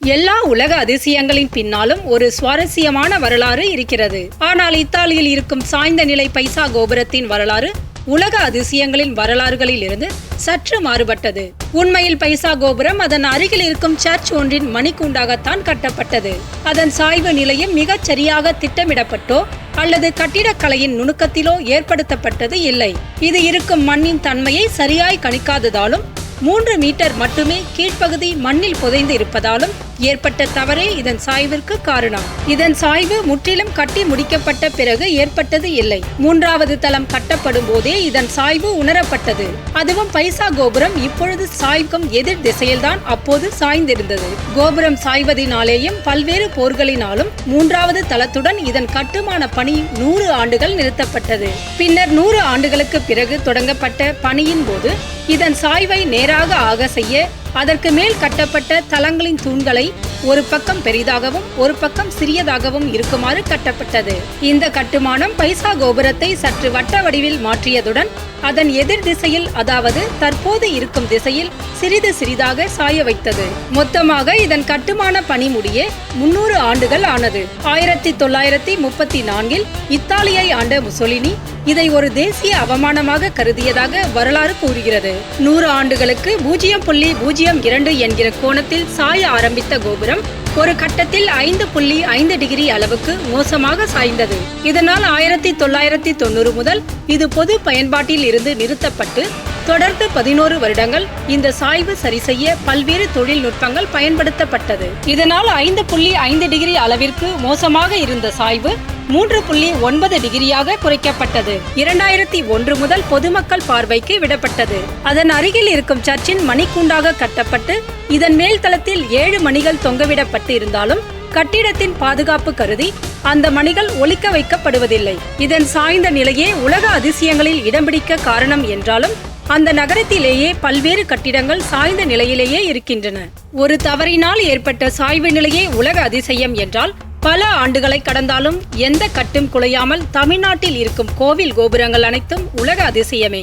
எல்லா உலக அதிசயங்களின் பின்னாலும் ஒரு சுவாரஸ்யமான வரலாறு இருக்கிறது. ஆனால் இத்தாலியில் இருக்கும் சாய்ந்த நிலை பைசா கோபுரத்தின் வரலாறு உலக அதிசயங்களின் வரலாறுகளில் இருந்து சற்று மாறுபட்டது. உண்மையில் பைசா கோபுரம் அதன் அருகில் இருக்கும் சர்ச் ஒன்றின் மணிக்கூண்டாகத்தான் கட்டப்பட்டது. அதன் சாய்வு நிலையம் மிகச் சரியாக திட்டமிடப்பட்டோ அல்லது கட்டிடக்கலையின் நுணுக்கத்திலோ ஏற்படுத்தப்பட்டது இல்லை. இது இருக்கும் மண்ணின் தன்மையை சரியாய் கணிக்காததாலும் மூன்று மீட்டர் மட்டுமே கீழ்ப்பகுதி மண்ணில் புதைந்து இருப்பதாலும் ஏற்பட்ட தவறே இதன் சாய்விற்கு காரணம். இதன் சாய்வு முற்றிலும் கட்டி முடிக்கப்பட்ட பிறகு ஏற்பட்டது இல்லை. மூன்றாவது தளம் கட்டப்படும் போதே இதன் சாய்வு உணரப்பட்டது. அதுவும் பைசா கோபுரம் இப்பொழுது சாய்க்கும் எதிர் திசையில்தான் அப்போது சாய்ந்திருந்தது. கோபுரம் சாய்வதினாலேயும் பல்வேறு போர்களினாலும் மூன்றாவது தளத்துடன் இதன் கட்டுமான பணி நூறு ஆண்டுகள் நிறுத்தப்பட்டது. பின்னர் நூறு ஆண்டுகளுக்கு பிறகு தொடங்கப்பட்ட பணியின் போது இதன் சாய்வை நேராக ஆக செய்ய அதற்கு மேல் கட்டப்பட்ட தளங்களின் தூண்களை ஒரு பக்கம் பெரிதாகவும் ஒரு பக்கம் சிறியதாகவும் இருக்குமாறு கட்டப்பட்டது. இந்த கட்டுமானம் பைசா கோபுரத்தை சற்று வட்ட வடிவில் மாற்றியதுடன் அதன் எதிர் திசையில் அதாவது தற்போது இருக்கும் திசையில் சிறிது சிறிதாக சாய வைத்தது. மொத்தமாக இதன் கட்டுமான பணி முடிய முன்னூறு ஆண்டுகள் ஆனது. ஆயிரத்தி தொள்ளாயிரத்தி முப்பத்தி நான்கில் இத்தாலியை ஆண்ட முசோலினி இதை ஒரு தேசிய அவமானமாக கருதியதாக வரலாறு கூறுகிறது. நூறு ஆண்டுகளுக்கு பூஜ்ஜியம் புள்ளி பூஜ்ஜியம் இரண்டு என்கிற கோணத்தில் சாய ஆரம்பித்த கோபுரம் ஒரு கட்டத்தில் ஐந்து புள்ளி ஐந்து டிகிரி அளவுக்கு மோசமாக சாய்ந்தது. இதனால் ஆயிரத்தி தொள்ளாயிரத்தி தொண்ணூறு முதல் இது பொது பயன்பாட்டில் இருந்து நிறுத்தப்பட்டு தொடர்ந்து பதினோரு வருடங்கள் இந்த சாய்வு சரி செய்ய பல்வேறு தொழில்நுட்பங்கள் பயன்படுத்தப்பட்டது. இதனால் ஐந்து புள்ளி ஐந்து டிகிரி அளவிற்கு மோசமாக இருந்த சாய்வு மூன்று புள்ளி ஒன்பது டிகிரியாக குறைக்கப்பட்டது. இரண்டாயிரத்தி ஒன்று முதல் பொதுமக்கள் பார்வைக்கு விடப்பட்டது. அதன் அருகில் இருக்கும் சர்ச்சின் மணிக்கூண்டாக கட்டப்பட்டு இதன் மேல் தளத்தில் ஏழு மணிகள் தொங்கவிடப்பட்டு இருந்தாலும் கட்டிடத்தின் பாதுகாப்பு கருதி அந்த மணிகள் ஒலிக்க வைக்கப்படுவதில்லை. இதன் சாய்ந்த நிலையே உலக அதிசயங்களில் இடம் பிடிக்க காரணம் என்றாலும் அந்த நகரத்திலேயே பல்வேறு கட்டிடங்கள் சாய்ந்த நிலையிலேயே இருக்கின்றன. ஒரு தவறினால் ஏற்பட்ட சாய்வு நிலையே உலக அதிசயம் என்றால் பல ஆண்டுகளை கடந்தாலும் எந்த கட்டும் குலையாமல் தமிழ்நாட்டில் இருக்கும் கோவில் கோபுரங்கள் அனைத்தும் உலக அதிசயமே.